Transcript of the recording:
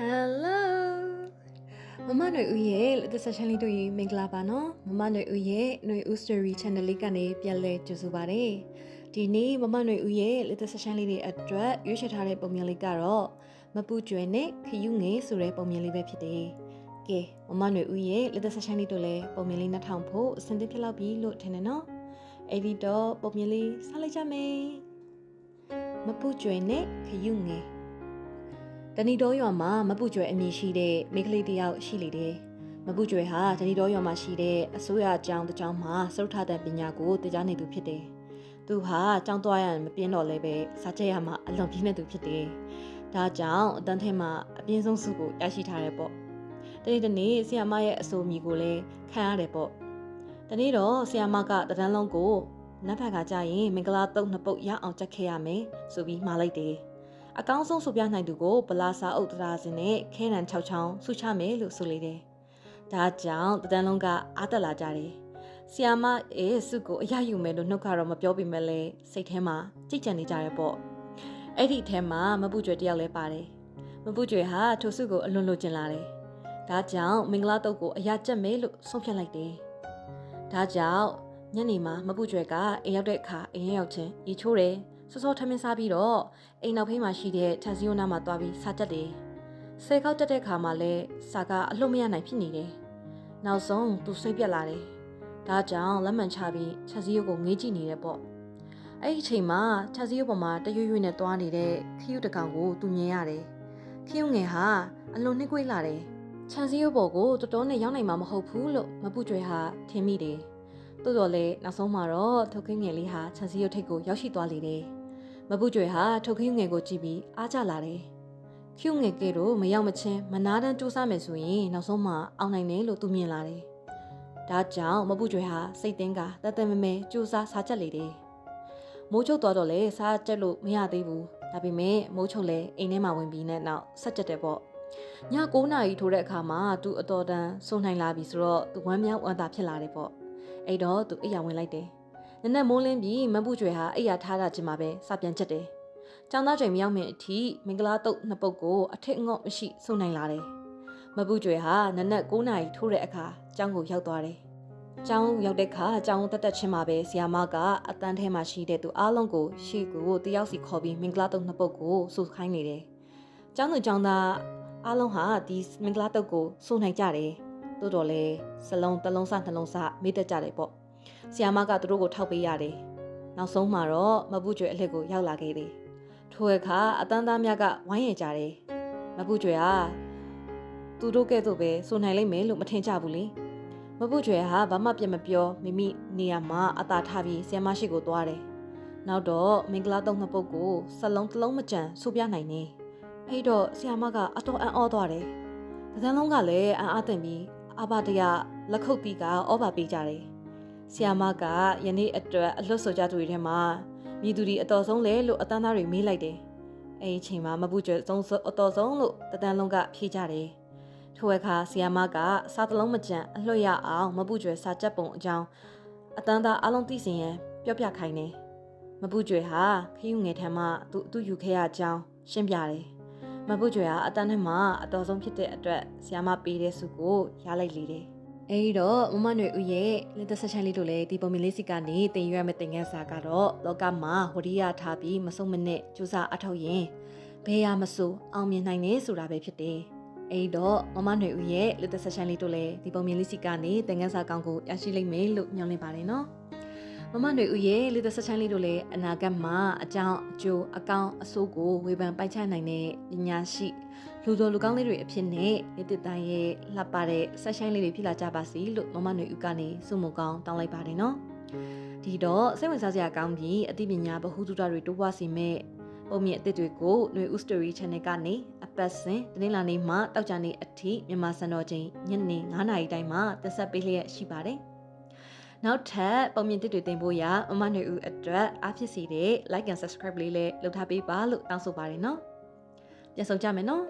Hello မမຫນွေဦးရဲ့လက်သက်ဆက်ရှင်လေးတို့ရေမင်္ဂလာပါနော်မမຫນွေဦးရဲ့ຫນွေဦး story channel လေးကနေပြန်လဲကြိုဆိုပါရစေဒီနေ့မမຫນွေဦးရဲ့လက်သက်ဆက်ရှင်လေးတွေအတွက်ရွေးချယ်ထားတဲ့ပုံမြင်လေးကတော့မပူကျွယ်နဲ့ခယူးငယ်ဆိုတဲ့ပုံမြင်လေးပဲဖြစ်တယ်ကဲမမຫນွေဦးရဲ့လက်သက်ဆက်ရှင်လေးတို့လည်းပုံမြင်လေးနှထောင်ဖို့အဆင်သင့်ဖြစ်လောက်ပြီလို့ထင်တယ်နော်အဲ့ဒီတော့ပုံမြင်လေးစလိုက်ကြမယ်မပူကျွယ်နဲ့ခယူးငယ် တဏီတော်ရွာမှာမပူကျွယ်အမည်ရှိတဲ့မိန်းကလေးတစ်ယောက်ရှိလေတယ်။မပူကျွယ်ဟာတဏီတော်ရွာမှာရှိတဲ့အစိုးရအကြောင်းတစ်ကြောင်းမှာစရုပ်ထတဲ့ပညာကိုတကြားနေသူဖြစ်တယ်။သူဟာကြောင်းသွားရမပြင်းတော့လဲပဲစားချက်ရမှာအလွန်ပြင်းနေသူဖြစ်တယ်။ဒါကြောင့်အတန်းထဲမှာအပြင်းဆုံးစုကိုရရှိထားတယ်ပေါ့။တနေ့တနေ့ဆီယမရဲ့အဆိုအမီကိုလည်းခံရတယ်ပေါ့။တနေ့တော့ဆီယမကတဒန်းလုံးကိုနတ်ဖက်ကကြာရင်မင်္ဂလာတုံနှစ်ပုတ်ရအောင်ကြက်ခဲ့ရမယ်ဆိုပြီးမှာလိုက်တယ်။ အကောင်းဆုံးဆိုပြနိုင်သူကိုဗလာစာအုပ်တရာစင်နဲ့ခဲနံ6ချောင်းဆုချမယ်လို့ဆိုလေတယ်။ဒါကြောင့်တဒန်းလုံးကအားတက်လာကြတယ်။ဆီယာမအဲစုကိုအရယူမယ်လို့နှုတ်ကတော့မပြောပြမဲ့လဲစိတ်ထဲမှာကြိတ်ကြံနေကြရဲပေါ့။အဲ့ဒီထဲမှာမပူကျွဲတယောက်လဲပါတယ်။မပူကျွဲဟာထိုစုကိုအလွန်လိုချင်လာတယ်။ဒါကြောင့်မင်္ဂလာတုတ်ကိုအရာကျက်မယ်လို့ဆုံးဖြတ်လိုက်တယ်။ဒါကြောင့်ညနေမှာမပူကျွဲကအိမ်ရောက်တဲ့အခါအိမ်ရောက်ချင်းဤချိုးတယ် စောစောထမင်းစားပြီးတော့အိမ်နောက်ဖေးမှာရှိတဲ့ထန်စီယိုနာမှာသွားပြီးစားတက်တယ်။ဆဲခေါက်တက်တဲ့ခါမှာလဲစာကအလွတ်မရနိုင်ဖြစ်နေတယ်။နောက်ဆုံးသူစိတ်ပြက်လာတယ်။ဒါကြောင့်လက်မှန်ချပြီးထန်စီယိုကိုငေးကြည့်နေတယ်ပေါ့။အဲ့ဒီအချိန်မှာထန်စီယိုပေါ်မှာတရွရွနဲ့သွားနေတဲ့ခီယူတကောင်ကိုသူမြင်ရတယ်။ခီယူငယ်ဟာအလွန်နှိကွေးလာတယ်။ချန်စီယိုပေါ်ကိုတော်တော်နဲ့ရောက်နိုင်မှာမဟုတ်ဘူးလို့မပူကျွဲဟာထင်မိတယ်။တိုးတော်လဲနောက်ဆုံးမှာတော့ထုတ်ခင်းငယ်လေးဟာချန်စီယိုထိတ်ကိုရောက်ရှိသွားလေတယ်။ မပူကျွယ်ဟာထုတ်ခင်းငယ်ကိုကြည့်ပြီးအားကြလာတယ်။ဖြူငယ်ကဲတော့မရောက်မချင်းမနာတန်းစူးစမ်းမယ်ဆိုရင်နောက်ဆုံးမှအောင်နိုင်တယ်လို့သူမြင်လာတယ်။ဒါကြောင့်မပူကျွယ်ဟာစိတ်တင်းကတသက်မမဲစူးစမ်းစားချက်လေတယ်။မိုးချုပ်သွားတော့လေစားချက်လို့မရသေးဘူး။ဒါပေမဲ့မိုးချုပ်လဲအိမ်ထဲမှာဝင်ပြီးနဲ့နောက်ဆက်ချက်တယ်ပေါ့။ည9နာရီထိုးတဲ့အခါမှာသူအတော်တန်ဆုံးနိုင်လာပြီဆိုတော့သူဝမ်းမြောက်ဝမ်းသာဖြစ်လာတယ်ပေါ့။အဲ့တော့သူအိယာဝင်လိုက်တယ်။ နနက်မိုးလင်းပြီးမပူကျွယ်ဟာအိယာထားတာချင်းမှာပဲစပြန်ချက်တယ်။ចောင်းသားကျွယ်မရောက်မင်အထိမင်္ဂလာတုတ်နှစ်ပုတ်ကိုအထက်ငေါ့မရှိစုံနိုင်လာတယ်။မပူကျွယ်ဟာနနက်9နာရီထိုးတဲ့အခါကျောင်းကိုရောက်သွားတယ်။ကျောင်းရောက်တဲ့အခါကျောင်းတက်တက်ချင်းမှာပဲဆီယာမကအတန်းထဲမှာရှိတဲ့သူအားလုံးကိုရှေ့ကိုတယောက်စီခေါ်ပြီးမင်္ဂလာတုတ်နှစ်ပုတ်ကိုစုခိုင်းနေတယ်။ကျောင်းသူကျောင်းသားအားလုံးဟာဒီမင်္ဂလာတုတ်ကိုစုနိုင်ကြတယ်။တိုးတော်လဲစလုံးတစ်လုံးစနှလုံးစမေးတတ်ကြတယ်ပေါ့ ဆီယာမကသူတို့ကိုထောက်ပေးရတယ်။နောက်ဆုံးမှာတော့မပူကျွဲအလှကိုရောက်လာခဲ့တယ်။ထိုအခါအတန်းသားများကဝိုင်းရကြတယ်။မပူကျွဲဟာသူတို့ကဲ့သို့ပဲဆိုနိုင်လိမ့်မယ်လို့မထင်ကြဘူးလေ။မပူကျွဲဟာဘာမှပြမပြောမိမိနေရာမှာအသာထားပြီးဆီယာမရှိကိုသွားတယ်။နောက်တော့မင်္ဂလာတုံးနှစ်ပုတ်ကိုစလုံးတစ်လုံးမကြံဆိုပြနိုင်နေ။အဲ့တော့ဆီယာမကအတော်အံ့ဩသွားတယ်။တန်းလုံးကလည်းအံ့အားသင့်ပြီးအဘတရလက်ခုပ်တီးကဩဘာပေးကြတယ် ဆီယာမကယနေ့အတွက်အလွတ်ဆိုကြသူတွေထဲမှာမြည်သူဒီအတော်ဆုံးလဲလို့အတန်းသားတွေမေးလိုက်တယ်။အဲဒီအချိန်မှာမပူကျွဲဆုံးအတော်ဆုံးလို့တတန်းလုံးကဖြေကြတယ်။ထိုအခါဆီယာမကစားတလုံးမကြံအလွတ်ရအောင်မပူကျွဲစာချက်ပုံအကြောင်းအတန်းသားအလုံးသိစင်ရန်ပြောပြခိုင်းတယ်။မပူကျွဲဟာခယူငယ်ထမ်းမှသူအတူယူခဲ့ရကြောင်းရှင်းပြတယ်။မပူကျွဲဟာအတန်းထဲမှာအတော်ဆုံးဖြစ်တဲ့အတွက်ဆီယာမပေးတဲ့စုကိုရလိုက်လေတယ်။ အဲဒီတော့မမနွေဦးရဲ့လက်သက်ဆက်ချန်လေးတို့လည်းဒီပုံမြင်လေးစီကနေတင်ရမယ့်တင်ငန်းစာကတော့လောကမှာဝရိယထားပြီးမဆုံးမနစ်ကြိုးစားအထောက်ရင်ဘယ်ရာမဆိုအောင်မြင်နိုင်တယ်ဆိုတာပဲဖြစ်တယ်။အဲဒီတော့မမနွေဦးရဲ့လက်သက်ဆက်ချန်လေးတို့လည်းဒီပုံမြင်လေးစီကနေတင်ငန်းစာကောင်းကိုရရှိလိမ့်မယ်လို့ညွှန်လင်းပါတယ်နော်။ မမတွေဦးရဲ့လူသက်ဆက်ချမ်းလေးတို့လည်းအနာဂတ်မှာအကြောင်းအကျိုးအကောင်းအဆိုးကိုဝေဖန်ပိုက်ချနိုင်တဲ့ပညာရှိလူတော်လူကောင်းလေးတွေအဖြစ်နဲ့နေတတိုင်းရဲ့လှပတဲ့ဆက်ဆိုင်လေးတွေဖြစ်လာကြပါစေလို့မမတွေဦးကနေစုမကောင်းတောင်းလိုက်ပါတယ်နော်ဒီတော့စိတ်ဝင်စားစရာကောင်းပြီးအသိပညာဗဟုသုတတွေတိုးပွားစေမဲ့ပုံမြင့်အသစ်တွေကိုຫນွေဦး story channel ကနေအပတ်စဉ်တနင်္လာနေ့မှတောက်ကြနေ့အထိမြန်မာစံတော်ချိန်ညနေ9:00နာရီတိုင်းမှာတက်ဆက်ပေးလျက်ရှိပါတယ် နောက်ထပ်ပုံမြင့်တစ်တွေတင်ဖို့ရမမနေဦးအတွက်အားဖြစ်စီတဲ့ like and subscribe လေးလည်းလုပ်ထားပေးပါလို့တောင်းဆိုပါတယ်နော်ပြန်ဆောင်ကြမယ်နော်